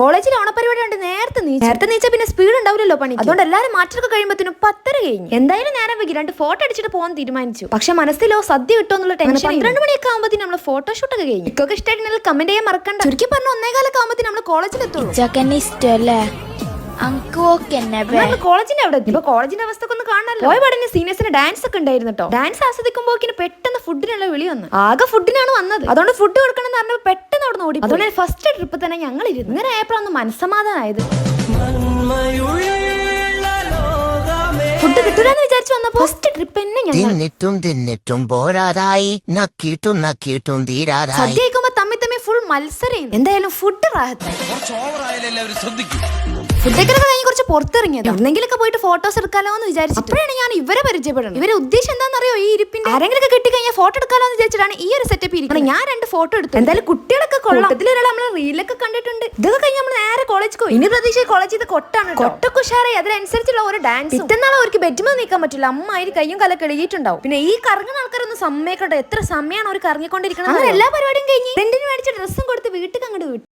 കോളേജിൽ ഓണപരിപാടി ഉണ്ട് നേരത്തെ നീ നേരത്തെ നീച്ച പിന്നെ സ്പീഡ് ഉണ്ടാവില്ലല്ലോ പണി അതുകൊണ്ട് എല്ലാരും മാറ്റൊക്കെ കഴിയുമ്പോഴത്തേനും പത്തര കഴിഞ്ഞു. എന്തായാലും നേരം വൈകി. രണ്ട് ഫോട്ടോ അടിച്ചിട്ട് പോകാൻ തീരുമാനിച്ചു. പക്ഷെ മനസ്സിലോ സദ്യ കിട്ടുമോ എന്നുള്ള ടെൻഷൻ പന്ത്രണ്ട് മണിയൊക്കെ ആകുമ്പോഴത്തേനും നമ്മൾ ഫോട്ടോഷൂട്ട് ഒക്കെ കഴിഞ്ഞു. ഇക്കൊക്കെ ഇഷ്ടമായിട്ടുണ്ടെങ്കിൽ കമന്റ് ചെയ്യാൻ മറക്കണ്ട. ചുരുക്കി പറഞ്ഞ ഒന്നേകാലൊക്കെ ആകുമ്പോഴത്തേനും നമ്മൾ കോളേജിൽ എത്തുള്ളൂ ഇച്ചക്കന്നെ കോളേജിന്റെ അവിടെ. ഇപ്പൊ കോളേജിന്റെ അവസ്ഥ ഒന്ന് കാണാനല്ലോ പോയ പാടിന് സീനിയേഴ്സിന് ഡാൻസ് ഒക്കെ ഉണ്ടായിരുന്നു കേട്ടോ ഡാൻസ് ആസ്വദിക്കുമ്പോക്കിന് പെട്ടെന്ന് ഫുഡിനുള്ള വിളി വന്നു. ആകെ ഫുഡിനാണ് വന്നത്. അതുകൊണ്ട് ഫുഡ് കൊടുക്കണം എന്ന് പറഞ്ഞപ്പോൾ പെട്ടെന്ന് അവിടെ ഓടി അതുകൊണ്ട് ഫസ്റ്റ് ട്രിപ്പ് തന്നെ ഞങ്ങൾ ഇരുന്നു ഇങ്ങനെ ആയപ്പോഴൊന്ന് മനസ്സമാധാനായത് വിചാരിച്ചു വന്നപ്പോ ഫസ്റ്റ് ട്രിപ്പ് തന്നെ ഞങ്ങൾ. തിന്നിട്ടും തിന്നിട്ടും പോരാതായി. നക്കിയിട്ടും നക്കിയിട്ടും തീരാതായി. സദ്യ കഴിക്കുമ്പോ തമ്മി തമ്മി ഫുൾ മത്സരം എന്തായാലും ഫുഡ് റാഹത്തായി. കുറച്ച് ഓവറായാലും എല്ലാവരും ശ്രദ്ധിക്കും ഫുഡൊക്കെ കഴിഞ്ഞ് കുറച്ച് പുറത്തിറങ്ങിയത്. എവിടെങ്കിലൊക്കെ പോയിട്ട് ഫോട്ടോസ് എടുക്കാലോ എന്ന് വിചാരിച്ചു അപ്പോഴാണ് ഞാൻ ഇവരെ പരിചയപ്പെടുന്നത്. ഇവരെ ഉദ്ദേശം എന്താണെന്നറിയോ ഈ ഇരിപ്പിന്റെ? ആരെങ്കിലും ഒക്കെ കിട്ടി കഴിഞ്ഞാൽ ഫോട്ടോ എടുക്കാലോ എന്ന് വിചാരിച്ചിട്ടാണ് ഈ ഒരു സെറ്റപ്പ് ഇരിക്കുന്നത്. ഞാൻ രണ്ട് ഫോട്ടോ എടുത്തു എന്തായാലും കുട്ടികളൊക്കെ കൊള്ളാം. ഇതിലൊരാൾ റീലൊക്കെ കണ്ടിട്ടുണ്ട്. ഇതൊക്കെ കഴിഞ്ഞ് നമ്മൾ നേരെ കോളേജ് പോയി ഇനി പ്രതീക്ഷ കോളേജ് ഇത് കൊട്ടാണ് കൊട്ടൊക്കെ ഉഷാറായി. അതിനനുസരിച്ചുള്ള ഒരു ഡാൻസ് പിറ്റന്നാൾ അവർക്ക് ബെറ്റുമ നീക്കാൻ പറ്റില്ല. അമ്മ അതിന് കയ്യും കലൊക്കെ എഴുതിയിട്ടുണ്ടാവും. പിന്നെ ഈ കറങ്ങുന്ന ആൾക്കാരൊന്നും സമ്മതിക്കട്ടെ എത്ര സമയമാണ് അവർ കറങ്ങിക്കൊണ്ടിരിക്കുന്നത് എല്ലാ പരിപാടിയും കഴിഞ്ഞ് ഫ്രണ്ടിന് മേടിച്ച ഡ്രസ്സും കൊടുത്ത് വീട്ടിൽ അങ്ങോട്ട് വിട്ടു.